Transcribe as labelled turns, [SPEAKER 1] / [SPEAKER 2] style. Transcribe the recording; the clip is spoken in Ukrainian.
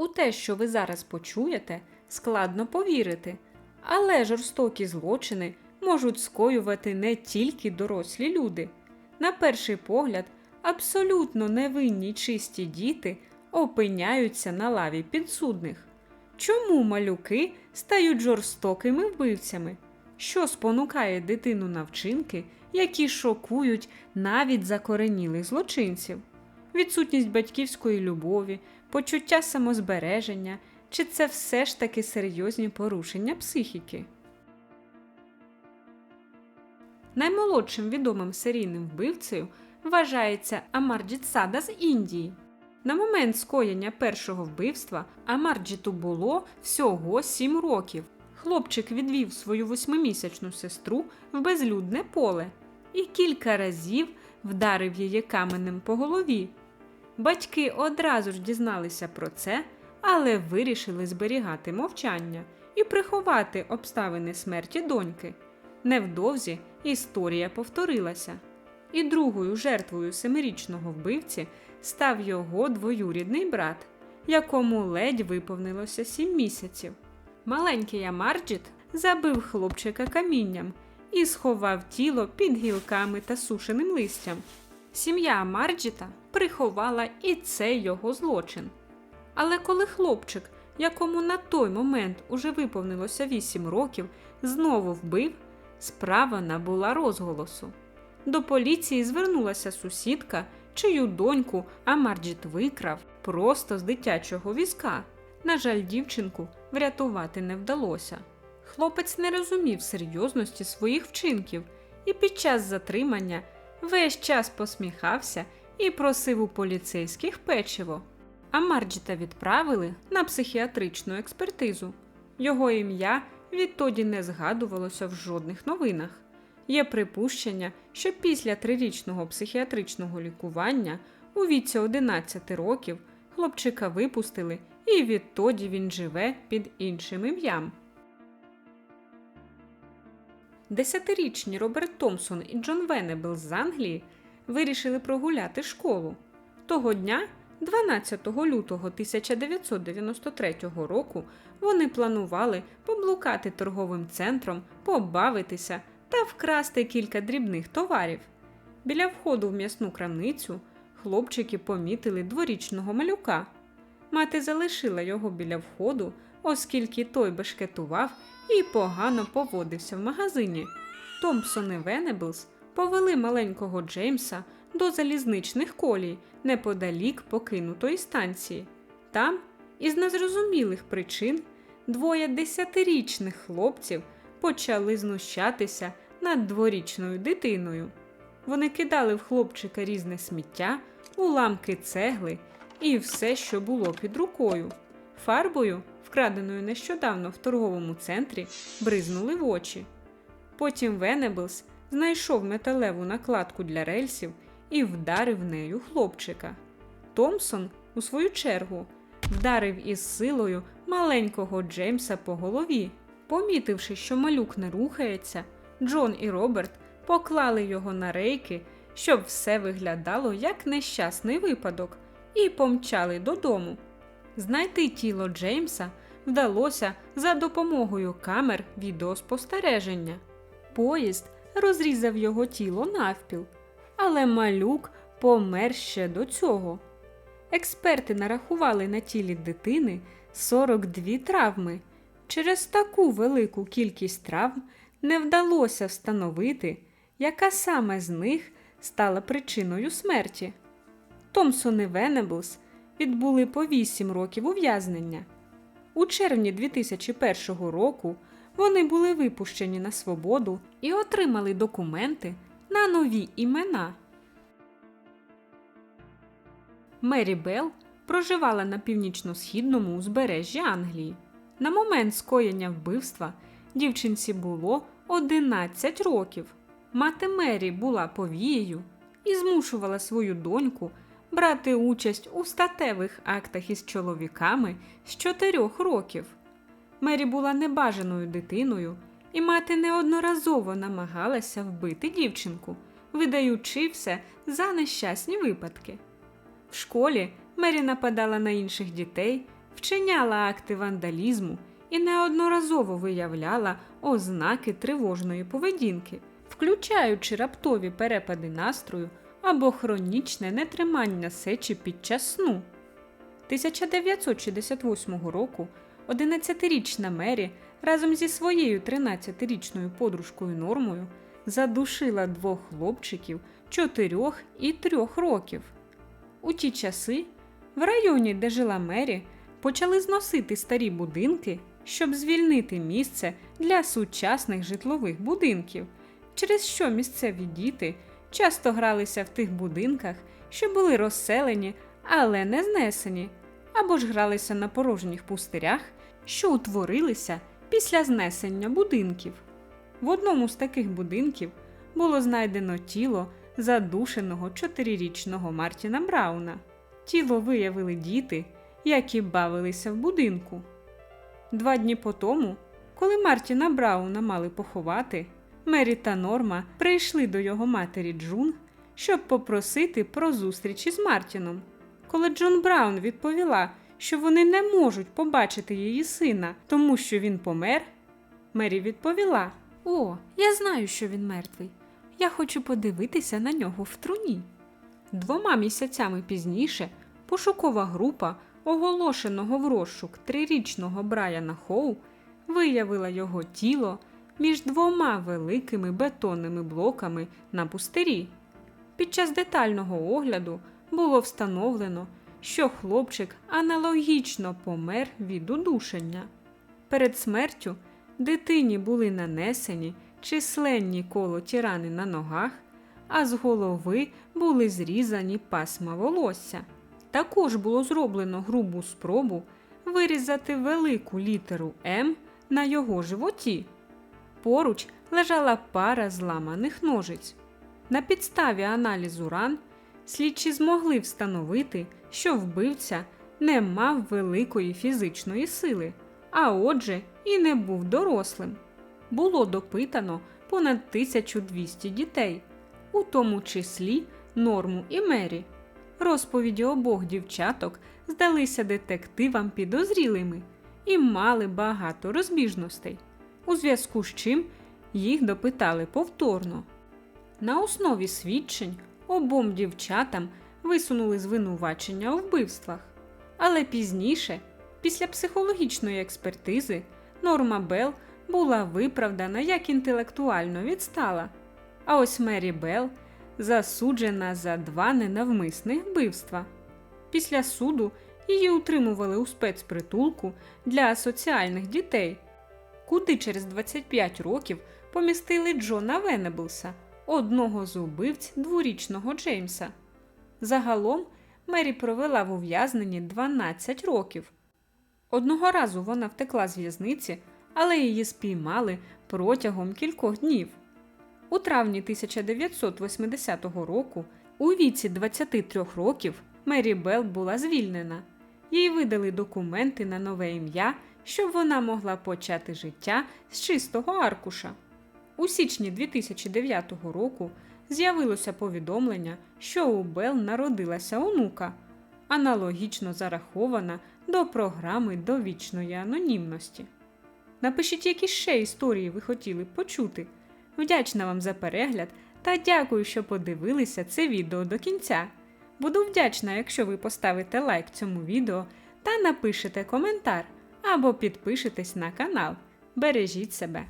[SPEAKER 1] У те, що ви зараз почуєте, складно повірити, але жорстокі злочини можуть скоювати не тільки дорослі люди. На перший погляд, абсолютно невинні чисті діти опиняються на лаві підсудних. Чому малюки стають жорстокими вбивцями? Що спонукає дитину на вчинки, які шокують навіть закоренілих злочинців? Відсутність батьківської любові, почуття самозбереження, чи це все ж таки серйозні порушення психіки? Наймолодшим відомим серійним вбивцею вважається Амарджіт Сада з Індії. На момент скоєння першого вбивства Амарджіту було всього 7 років. Хлопчик відвів свою восьмимісячну сестру в безлюдне поле і кілька разів вдарив її каменем по голові. Батьки одразу ж дізналися про це, але вирішили зберігати мовчання і приховати обставини смерті доньки. Невдовзі історія повторилася, і другою жертвою семирічного вбивці став його двоюрідний брат, якому ледь виповнилося сім місяців. Маленький Амарджіт забив хлопчика камінням і сховав тіло під гілками та сушеним листям. Сім'я Амарджіта приховала і цей його злочин. Але коли хлопчик, якому на той момент уже виповнилося 8 років, знову вбив, справа набула розголосу. До поліції звернулася сусідка, чию доньку Амарджіт викрав просто з дитячого візка. На жаль, дівчинку врятувати не вдалося. Хлопець не розумів серйозності своїх вчинків і під час затримання весь час посміхався і просив у поліцейських печиво. А Марджіта відправили на психіатричну експертизу. Його ім'я відтоді не згадувалося в жодних новинах. Є припущення, що після трирічного психіатричного лікування у віці 11 років хлопчика випустили, і відтоді він живе під іншим ім'ям. Десятирічні Роберт Томпсон і Джон Венебл з Англії вирішили прогуляти школу. Того дня, 12 лютого 1993 року, вони планували поблукати торговим центром, побавитися та вкрасти кілька дрібних товарів. Біля входу в м'ясну крамницю хлопчики помітили дворічного малюка. Мати залишила його біля входу, оскільки той бешкетував і погано поводився в магазині. Томпсон і Венеблс повели маленького Джеймса до залізничних колій неподалік покинутої станції. Там, із незрозумілих причин, двоє десятирічних хлопців почали знущатися над дворічною дитиною. Вони кидали в хлопчика різне сміття, уламки цегли і все, що було під рукою. Фарбою, вкраденою нещодавно в торговому центрі, бризнули в очі. Потім Венеблс знайшов металеву накладку для рельсів і вдарив нею хлопчика. Томпсон, у свою чергу, вдарив із силою маленького Джеймса по голові. Помітивши, що малюк не рухається, Джон і Роберт поклали його на рейки, щоб все виглядало як нещасний випадок, і помчали додому. Знайти тіло Джеймса вдалося за допомогою камер відеоспостереження. Поїзд розрізав його тіло навпіл, але малюк помер ще до цього. Експерти нарахували на тілі дитини 42 травми. Через таку велику кількість травм не вдалося встановити, яка саме з них стала причиною смерті. Томсон і Венеблс відбули по 8 років ув'язнення. У червні 2001 року вони були випущені на свободу і отримали документи на нові імена. Мері Белл проживала на північно-східному узбережжі Англії. На момент скоєння вбивства дівчинці було 11 років. Мати Мері була повією і змушувала свою доньку брати участь у статевих актах із чоловіками з 4 років. Мері була небажаною дитиною, і мати неодноразово намагалася вбити дівчинку, видаючи все за нещасні випадки. В школі Мері нападала на інших дітей, вчиняла акти вандалізму і неодноразово виявляла ознаки тривожної поведінки, включаючи раптові перепади настрою або хронічне нетримання сечі під час сну. 1968 року 11-річна Мері разом зі своєю 13-річною подружкою Нормою задушила двох хлопчиків 4 і 3 років. У ті часи в районі, де жила Мері, почали зносити старі будинки, щоб звільнити місце для сучасних житлових будинків, через що місцеві діти часто гралися в тих будинках, що були розселені, але не знесені, або ж гралися на порожніх пустирях, що утворилися після знесення будинків. В одному з таких будинків було знайдено тіло задушеного чотирирічного Мартіна Брауна. Тіло виявили діти, які бавилися в будинку. Два дні по тому, коли Мартіна Брауна мали поховати, Мері та Норма прийшли до його матері Джун, щоб попросити про зустріч із Мартіном. Коли Джон Браун відповіла, що вони не можуть побачити її сина, тому що він помер, Мері відповіла: О, я знаю, що він мертвий. Я хочу подивитися на нього в труні. Двома місяцями пізніше пошукова група оголошеного в розшук трирічного Брайана Хоу виявила його тіло між двома великими бетонними блоками на пустирі. Під час детального огляду було встановлено, що хлопчик аналогічно помер від удушення. Перед смертю дитині були нанесені численні колоті рани на ногах, а з голови були зрізані пасма волосся. Також було зроблено грубу спробу вирізати велику літеру М на його животі. Поруч лежала пара зламаних ножиць. На підставі аналізу ран слідчі змогли встановити, що вбивця не мав великої фізичної сили, а отже, і не був дорослим. Було допитано понад 1200 дітей, у тому числі Норму і Мері. Розповіді обох дівчаток здалися детективам підозрілими і мали багато розбіжностей, у зв'язку з чим їх допитали повторно. На основі свідчень обом дівчатам висунули звинувачення у вбивствах, але пізніше, після психологічної експертизи, Норма Белл була виправдана як інтелектуально відстала, а ось Мері Белл засуджена за два ненавмисних вбивства. Після суду її утримували у спецпритулку для соціальних дітей, куди через 25 років помістили Джона Венеблса, одного з убивць дворічного Джеймса. Загалом Мері провела в ув'язненні 12 років. Одного разу вона втекла з в'язниці, але її спіймали протягом кількох днів. У травні 1980 року, у віці 23 років, Мері Белл була звільнена. Їй видали документи на нове ім'я, щоб вона могла почати життя з чистого аркуша. У січні 2009 року з'явилося повідомлення, що у Белл народилася онука, аналогічно зарахована до програми довічної анонімності. Напишіть, які ще історії ви хотіли почути. Вдячна вам за перегляд та дякую, що подивилися це відео до кінця. Буду вдячна, якщо ви поставите лайк цьому відео та напишете коментар або підпишетесь на канал. Бережіть себе!